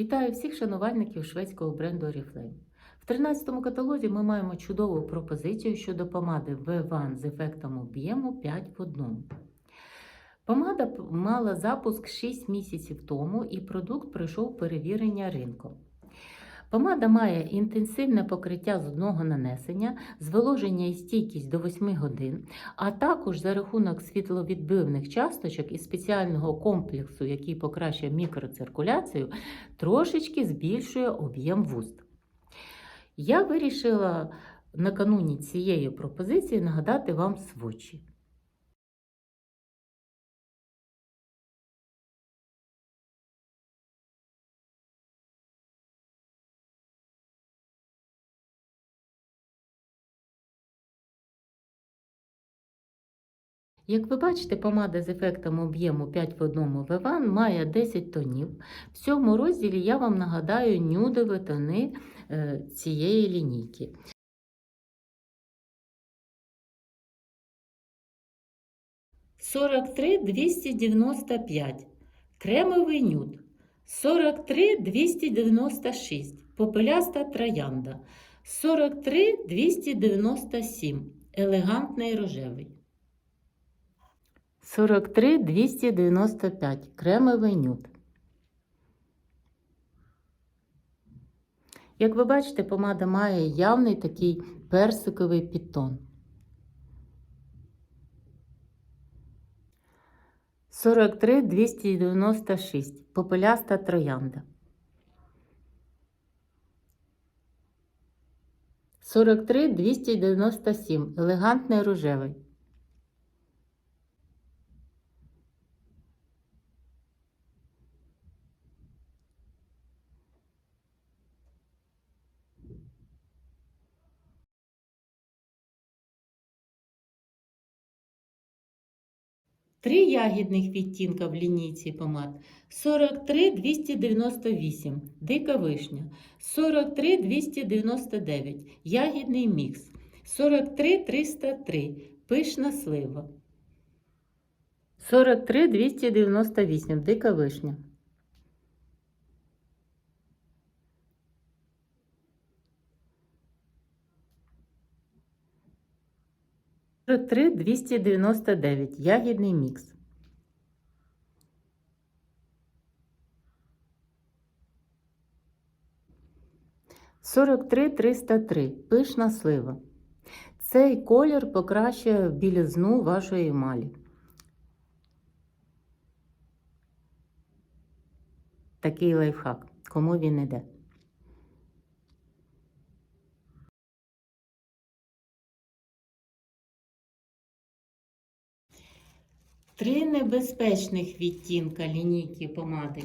Вітаю всіх шанувальників шведського бренду Oriflame. В 13 каталозі ми маємо чудову пропозицію щодо помади V1 з ефектом об'єму 5 в 1. Помада мала запуск 6 місяців тому і продукт пройшов перевірення ринком. Помада має інтенсивне покриття з одного нанесення, зволоження і стійкість до 8 годин, а також за рахунок світловідбивних часточок і спеціального комплексу, який покращує мікроциркуляцію, трошечки збільшує об'єм вуст. Я вирішила накануні цієї пропозиції нагадати вам свочі. Як ви бачите, помада з ефектом об'єму 5 в 1 V1 має 10 тонів. В цьому розділі я вам нагадаю нюдові тони е, цієї лінійки. Сорок три двісті дев'яносто п'ять. Кремовий нюд. Сорок три двісті дев'яносто шість. Попеляста троянда. Сорок три двісті дев'яносто сім. Елегантний рожевий. 43 295 кремовий нюд. Як ви бачите, помада має явний такий персиковий підтон. 43 296 попеляста троянда. 43 297 елегантний рожевий. Три ягідних відтінка в лінійці помад. 43 298 дика вишня. 43 299 ягідний мікс. 43 303 пишна слива. 43 298 дика вишня. 43 299 ягідний мікс. Сорок три триста три пишна слива. Цей колір покращує білізну вашої емалі. Такий лайфхак. Кому він іде? Три небезпечних відтінка лінійки помади.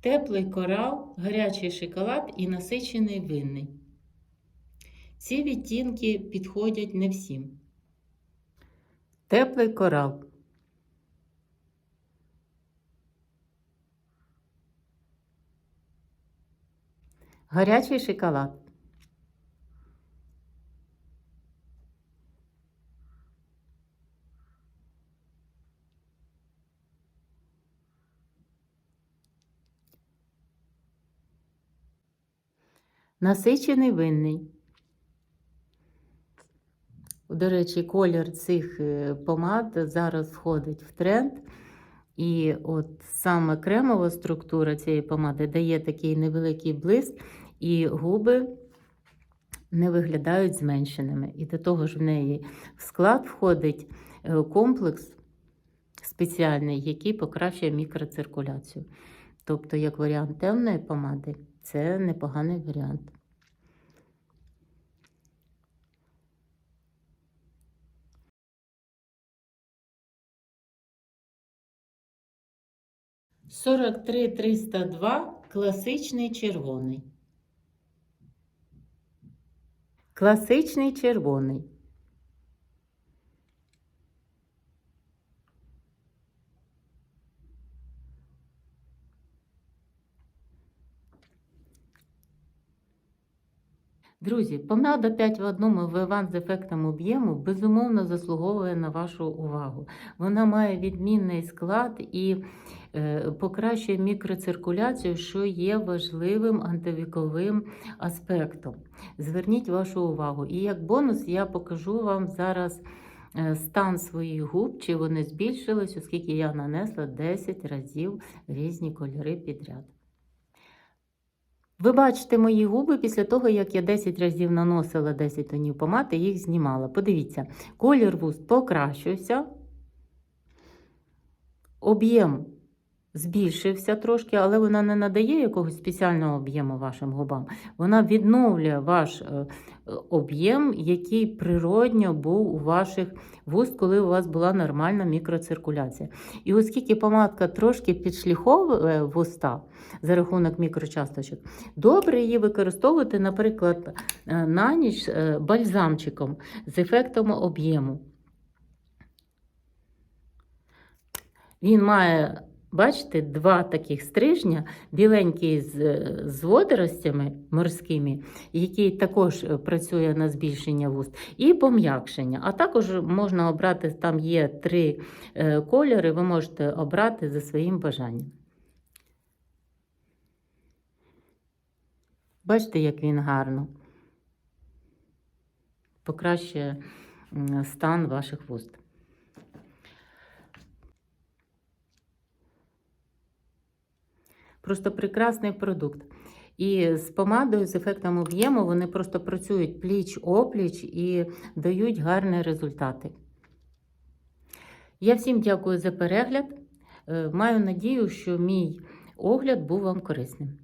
Теплий корал, гарячий шоколад і насичений винний. Ці відтінки підходять не всім. Теплий корал. Гарячий шоколад. Насичений винний. До речі, колір цих е, помад зараз входить в тренд. І от саме кремова структура цієї помади дає такий невеликий блиск, і губи не виглядають зменшеними. І до того ж в неї в склад входить е, комплекс спеціальний, який покращує мікроциркуляцію. Тобто, як варіант темної помади, це непоганий варіант. Сорок три триста два класичний червоний. Класичний червоний. Друзі, помада 5 в одному виван з ефектом об'єму безумовно заслуговує на вашу увагу. Вона має відмінний склад і е, покращує мікроциркуляцію, що є важливим антивіковим аспектом. Зверніть вашу увагу. І як бонус я покажу вам зараз е, стан своїх губ, чи вони збільшились, оскільки я нанесла 10 разів різні кольори підряд. Ви бачите мої губи після того, як я 10 разів наносила 10 тонів помади, їх знімала. Подивіться, колір вуст покращився, об'єм збільшився трошки, але вона не надає якогось спеціального об'єму вашим губам. Вона відновлює ваш е, об'єм, який природньо був у ваших вуст, коли у вас була нормальна мікроциркуляція. І оскільки помадка трошки підшліховує вуста за рахунок мікрочасточок, добре її використовувати, наприклад, е, на ніч е, бальзамчиком з ефектом об'єму. Він має, бачите, два таких стрижня, біленький з, з водоростями морськими, який також е, працює на збільшення вуст, і пом'якшення. А також можна обрати, там є три е, кольори, ви можете обрати за своїм бажанням. Бачите, як він гарно покращує стан ваших вуст. Просто прекрасний продукт. І з помадою, з ефектом об'єму, вони просто працюють пліч-опліч і дають гарні результати. Я всім дякую за перегляд. Е, Маю надію, що мій огляд був вам корисним.